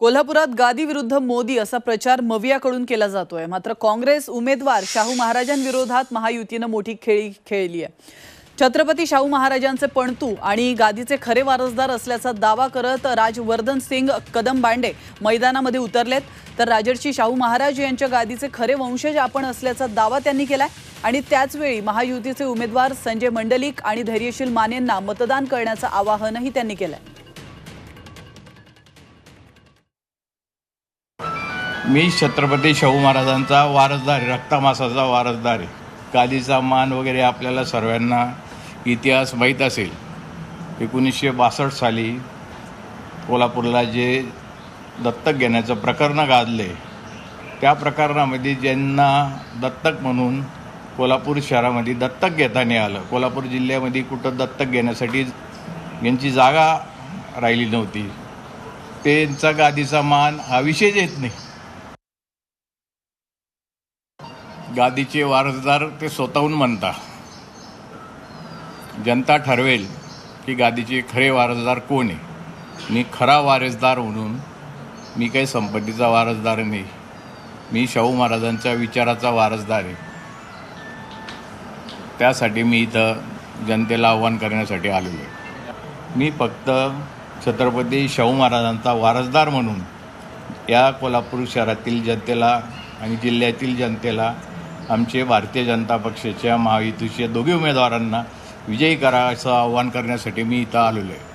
कोल्हापुरात गादी विरुद्ध मोदी असा प्रचार मवियाकडून केला जातोय. मात्र काँग्रेस उमेदवार शाहू महाराजांविरोधात महायुतीनं मोठी खेळी खेळली आहे छत्रपती शाहू महाराजांचे पणतू आणि गादीचे खरे वारसदार असल्याचा दावा करत राजवर्धन सिंग कदम बांडे मैदानामध्ये उतरलेत. तर राजर्षी शाहू महाराज यांच्या गादीचे खरे वंशज आपण असल्याचा दावा त्यांनी केलाय. आणि त्याचवेळी महायुतीचे उमेदवार संजय मंडलिक आणि धैर्यशील मानेंना मतदान करण्याचं आवाहनही त्यांनी केलंय. मी छत्रपती शाहू महाराजांचा वारसदार रक्तामासाचा वारसदार आहे. गादीचा मान वगैरे आपल्याला सर्वांना इतिहास माहीत असेल. एकोणीसशे बासष्ट साली कोल्हापूरला जे दत्तक घेण्याचं प्रकरण गाजले त्या प्रकरणामध्ये ज्यांना दत्तक म्हणून कोल्हापूर शहरामध्ये दत्तक घेताना आलं कोल्हापूर जिल्ह्यामध्ये कुठं दत्तक घेण्यासाठी यांची जागा राहिली नव्हती त्यांचा गादीचा मान हा विषयच येत नाही. गादीचे वारसदार ते स्वतःहून म्हणता. जनता ठरवेल की गादीचे खरे वारसदार कोण आहे? मी खरा वारसदार म्हणून मी काही संपत्तीचा वारसदार नाही. मी शाहू महाराजांच्या विचाराचा वारसदार आहे. त्यासाठी मी इथं जनतेला आव्हान करण्यासाठी आलेलो आहे. मी फक्त छत्रपती शाहू महाराजांचा वारसदार म्हणून या कोल्हापूर शहरातील जनतेला आणि जिल्ह्यातील जनतेला आमचे भारतीय जनता पक्षाच्या महायुतीच्या दोघी उमेदवारांना विजयी करा असं आव्हान करण्यासाठी मी इथं आलेलो आहे.